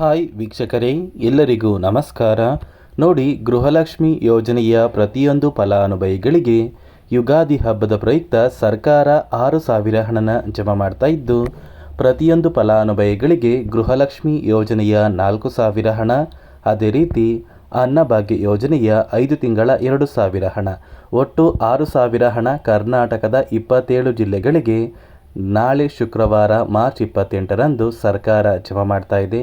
Hi ವೀಕ್ಷಕರೇ, ಎಲ್ಲರಿಗೂ ನಮಸ್ಕಾರ. ನೋಡಿ, ಗೃಹಲಕ್ಷ್ಮಿ ಯೋಜನೆಯ ಪ್ರತಿಯೊಂದು ಫಲಾನುಭವಿಗಳಿಗೆ ಯುಗಾದಿ ಹಬ್ಬದ ಪ್ರಯುಕ್ತ ಸರ್ಕಾರ ಆರು ಸಾವಿರ ಹಣನ ಜಮಾ ಮಾಡ್ತಾ ಇದ್ದು, ಪ್ರತಿಯೊಂದು ಫಲಾನುಭವಿಗಳಿಗೆ ಗೃಹಲಕ್ಷ್ಮಿ ಯೋಜನೆಯ ನಾಲ್ಕು ಸಾವಿರ ಹಣ, ಅದೇ ರೀತಿ ಅನ್ನಭಾಗ್ಯ ಯೋಜನೆಯ ಐದು ತಿಂಗಳ ಎರಡು ಸಾವಿರ ಹಣ, ಒಟ್ಟು ಆರು ಸಾವಿರ ಹಣ ಕರ್ನಾಟಕದ ಇಪ್ಪತ್ತೇಳು ಜಿಲ್ಲೆಗಳಿಗೆ ನಾಳೆ ಶುಕ್ರವಾರ ಮಾರ್ಚ್ ಇಪ್ಪತ್ತೆಂಟರಂದು ಸರ್ಕಾರ ಜಮಾ ಮಾಡ್ತಾ ಇದೆ.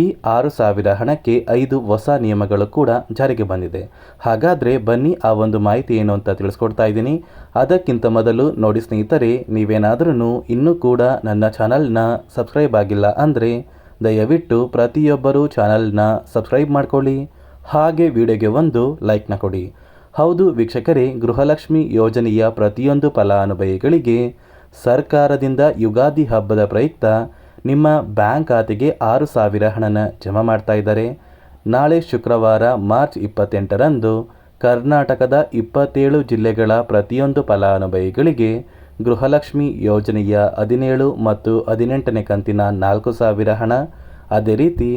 ಈ ಆರು ಸಾವಿರ ಹಣಕ್ಕೆ ಐದು ಹೊಸ ನಿಯಮಗಳು ಕೂಡ ಜಾರಿಗೆ ಬಂದಿದೆ. ಹಾಗಾದರೆ ಬನ್ನಿ ಆ ಒಂದು ಮಾಹಿತಿ ಏನು ಅಂತ ತಿಳಿಸ್ಕೊಡ್ತಾ ಇದ್ದೀನಿ. ಅದಕ್ಕಿಂತ ಮೊದಲು ನೋಡಿ ಸ್ನೇಹಿತರೆ ನೀವೇನಾದ್ರೂ ಇನ್ನೂ ಕೂಡ ನನ್ನ ಚಾನಲ್ನ ಸಬ್ಸ್ಕ್ರೈಬ್ ಆಗಿಲ್ಲ ಅಂದರೆ ದಯವಿಟ್ಟು ಪ್ರತಿಯೊಬ್ಬರೂ ಚಾನಲ್ನ ಸಬ್ಸ್ಕ್ರೈಬ್ ಮಾಡ್ಕೊಳ್ಳಿ. ಹಾಗೆ ವಿಡಿಯೋಗೆ ಒಂದು ಲೈಕ್ನ ಕೊಡಿ. ಹೌದು ವೀಕ್ಷಕರೇ, ಗೃಹಲಕ್ಷ್ಮಿ ಯೋಜನೆಯ ಪ್ರತಿಯೊಂದು ಫಲಾನುಭವಿಗಳಿಗೆ ಸರ್ಕಾರದಿಂದ ಯುಗಾದಿ ಹಬ್ಬದ ಪ್ರಯುಕ್ತ ನಿಮ್ಮ ಬ್ಯಾಂಕ್ ಖಾತೆಗೆ ಆರು ಸಾವಿರ ಹಣನ ಜಮಾ ಮಾಡ್ತಾ ಇದ್ದಾರೆ. ನಾಳೆ ಶುಕ್ರವಾರ ಮಾರ್ಚ್ ಇಪ್ಪತ್ತೆಂಟರಂದು ಕರ್ನಾಟಕದ ಇಪ್ಪತ್ತೇಳು ಜಿಲ್ಲೆಗಳ ಪ್ರತಿಯೊಂದು ಫಲಾನುಭವಿಗಳಿಗೆ ಗೃಹಲಕ್ಷ್ಮಿ ಯೋಜನೆಯ ಹದಿನೇಳು ಮತ್ತು ಹದಿನೆಂಟನೇ ಕಂತಿನ ನಾಲ್ಕು ಸಾವಿರ ಹಣ. ಅದೇ ರೀತಿ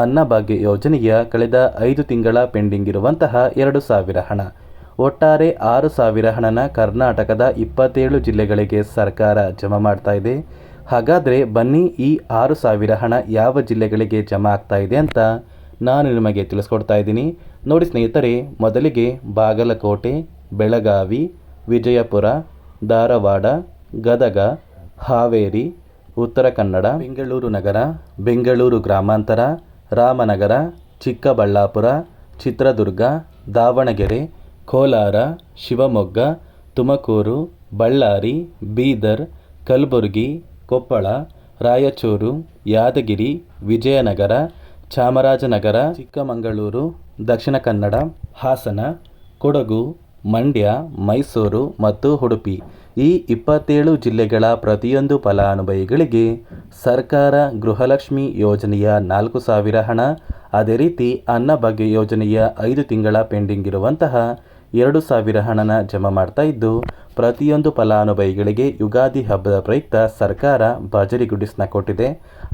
ಅನ್ನಭಾಗ್ಯ ಯೋಜನೆಯ ಕಳೆದ ಐದು ತಿಂಗಳ ಪೆಂಡಿಂಗ್ ಇರುವಂತಹ ಎರಡು ಸಾವಿರ ಹಣ. ಒಟ್ಟಾರೆ ಆರು ಸಾವಿರ ಹಣನ ಕರ್ನಾಟಕದ ಇಪ್ಪತ್ತೇಳು ಜಿಲ್ಲೆಗಳಿಗೆ ಸರ್ಕಾರ ಜಮಾ ಮಾಡ್ತಾ ಇದೆ. ಹಾಗಾದರೆ ಬನ್ನಿ ಈ ಆರು ಸಾವಿರ ಹಣ ಯಾವ ಜಿಲ್ಲೆಗಳಿಗೆ ಜಮಾ ಆಗ್ತಾ ಇದೆ ಅಂತ ನಾನು ನಿಮಗೆ ತಿಳಿಸ್ಕೊಡ್ತಾ ಇದ್ದೀನಿ. ನೋಡಿ ಸ್ನೇಹಿತರೆ, ಮೊದಲಿಗೆ ಬಾಗಲಕೋಟೆ, ಬೆಳಗಾವಿ, ವಿಜಯಪುರ, ಧಾರವಾಡ, ಗದಗ, ಹಾವೇರಿ, ಉತ್ತರ ಕನ್ನಡ, ಬೆಂಗಳೂರು ನಗರ, ಬೆಂಗಳೂರು ಗ್ರಾಮಾಂತರ, ರಾಮನಗರ, ಚಿಕ್ಕಬಳ್ಳಾಪುರ, ಚಿತ್ರದುರ್ಗ, ದಾವಣಗೆರೆ, ಕೋಲಾರ, ಶಿವಮೊಗ್ಗ, ತುಮಕೂರು, ಬಳ್ಳಾರಿ, ಬೀದರ್, ಕಲಬುರಗಿ ಕೊಪ್ಪಳ, ರಾಯಚೂರು, ಯಾದಗಿರಿ, ವಿಜಯನಗರ, ಚಾಮರಾಜನಗರ, ಚಿಕ್ಕಮಗಳೂರು, ದಕ್ಷಿಣ ಕನ್ನಡ, ಹಾಸನ, ಕೊಡಗು, ಮಂಡ್ಯ, ಮೈಸೂರು ಮತ್ತು ಉಡುಪಿ. ಈ ಇಪ್ಪತ್ತೇಳು ಜಿಲ್ಲೆಗಳ ಪ್ರತಿಯೊಂದು ಫಲಾನುಭವಿಗಳಿಗೆ ಸರ್ಕಾರ ಗೃಹಲಕ್ಷ್ಮಿ ಯೋಜನೆಯ ನಾಲ್ಕು ಸಾವಿರ ಹಣ. ಅದೇ ರೀತಿ ಅನ್ನಭಾಗ್ಯ ಯೋಜನೆಯ ಐದು ತಿಂಗಳ ಪೆಂಡಿಂಗ್ ಇರುವಂತಹ ಎರಡು ಸಾವಿರ ಹಣನ ಜಮಾ ಮಾಡ್ತಾ ಇದ್ದು, ಪ್ರತಿಯೊಂದು ಫಲಾನುಭವಿಗಳಿಗೆ ಯುಗಾದಿ ಹಬ್ಬದ ಪ್ರಯುಕ್ತ ಸರ್ಕಾರ ಭಜರಿ ಗುಡಿಸ್ನ ಕೊಟ್ಟಿದೆ.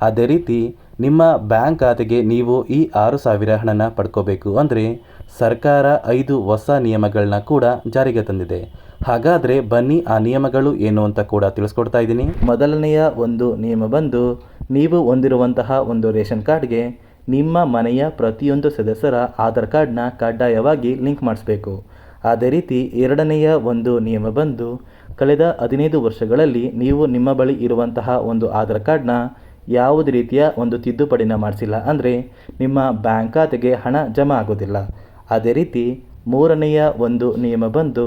ಅದೇ ರೀತಿ, ನಿಮ್ಮ ಬ್ಯಾಂಕ್ ಖಾತೆಗೆ ನೀವು ಈ ಆರು ಸಾವಿರ ಹಣನ ಪಡ್ಕೋಬೇಕು ಅಂದರೆ, ಸರ್ಕಾರ ಐದು ಹೊಸ ನಿಯಮಗಳನ್ನ ಕೂಡ ಜಾರಿಗೆ ತಂದಿದೆ. ಹಾಗಾದರೆ ಬನ್ನಿ ಆ ನಿಯಮಗಳು ಏನು ಅಂತ ಕೂಡ ತಿಳಿಸ್ಕೊಡ್ತಾ ಇದ್ದೀನಿ. ಮೊದಲನೆಯ ಒಂದು ನಿಯಮ ಬಂದು, ನೀವು ಹೊಂದಿರುವಂತಹ ಒಂದು ರೇಷನ್ ಕಾರ್ಡ್ಗೆ ನಿಮ್ಮ ಮನೆಯ ಪ್ರತಿಯೊಂದು ಸದಸ್ಯರ ಆಧಾರ್ ಕಾರ್ಡ್ನ ಕಡ್ಡಾಯವಾಗಿ ಲಿಂಕ್ ಮಾಡಿಸಬೇಕು. ಅದೇ ರೀತಿ ಎರಡನೆಯ ಒಂದು ನಿಯಮ ಬಂದು, ಕಳೆದ ಹದಿನೈದು ವರ್ಷಗಳಲ್ಲಿ ನೀವು ನಿಮ್ಮ ಬಳಿ ಇರುವಂತಹ ಒಂದು ಆಧಾರ್ ಕಾರ್ಡ್ನ ಯಾವುದೇ ರೀತಿಯ ಒಂದು ತಿದ್ದುಪಡಿನ ಮಾಡಿಸಿಲ್ಲ ಅಂದರೆ ನಿಮ್ಮ ಬ್ಯಾಂಕ್ ಖಾತೆಗೆ ಹಣ ಜಮಾ ಆಗೋದಿಲ್ಲ. ಅದೇ ರೀತಿ ಮೂರನೆಯ ಒಂದು ನಿಯಮ ಬಂದು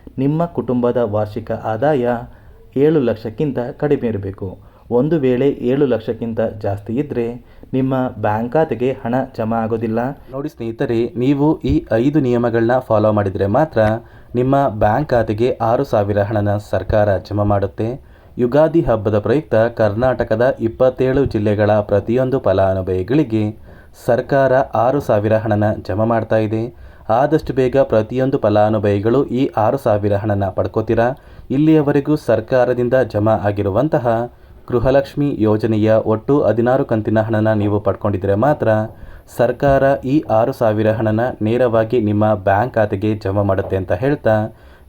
ನಿಮ್ಮ ಕುಟುಂಬದ ವಾರ್ಷಿಕ ಆದಾಯ ಏಳು ಲಕ್ಷಕ್ಕಿಂತ ಕಡಿಮೆ ಇರಬೇಕು. ಒಂದು ವೇಳೆ ಏಳು ಲಕ್ಷಕ್ಕಿಂತ ಜಾಸ್ತಿ ಇದ್ದರೆ ನಿಮ್ಮ ಬ್ಯಾಂಕ್ ಖಾತೆಗೆ ಹಣ ಜಮಾ ಆಗೋದಿಲ್ಲ. ನೋಡಿ ಸ್ನೇಹಿತರೆ, ನೀವು ಈ ಐದು ನಿಯಮಗಳನ್ನ ಫಾಲೋ ಮಾಡಿದರೆ ಮಾತ್ರ ನಿಮ್ಮ ಬ್ಯಾಂಕ್ ಖಾತೆಗೆ ಆರು ಸಾವಿರ ಹಣನ ಸರ್ಕಾರ ಜಮಾ ಮಾಡುತ್ತೆ. ಯುಗಾದಿ ಹಬ್ಬದ ಪ್ರಯುಕ್ತ ಕರ್ನಾಟಕದ ಇಪ್ಪತ್ತೇಳು ಜಿಲ್ಲೆಗಳ ಪ್ರತಿಯೊಂದು ಫಲಾನುಭವಿಗಳಿಗೆ ಸರ್ಕಾರ ಆರು ಸಾವಿರ ಹಣನ ಜಮಾ ಮಾಡ್ತಾ ಇದೆ. ಆದಷ್ಟು ಬೇಗ ಪ್ರತಿಯೊಂದು ಫಲಾನುಭವಿಗಳು ಈ ಆರು ಸಾವಿರ ಹಣನ ಪಡ್ಕೋತೀರಾ? ಇಲ್ಲಿಯವರೆಗೂ ಸರ್ಕಾರದಿಂದ ಜಮಾ ಆಗಿರುವಂತಹ ಗೃಹಲಕ್ಷ್ಮಿ ಯೋಜನೆಯ ಒಟ್ಟು ಹದಿನಾರು ಕಂತಿನ ಹಣನ ನೀವು ಪಡ್ಕೊಂಡಿದ್ರೆ ಮಾತ್ರ ಸರ್ಕಾರ ಈ ಆರು ಸಾವಿರ ಹಣನ ನೇರವಾಗಿ ನಿಮ್ಮ ಬ್ಯಾಂಕ್ ಖಾತೆಗೆ ಜಮಾ ಮಾಡುತ್ತೆ ಅಂತ ಹೇಳ್ತಾ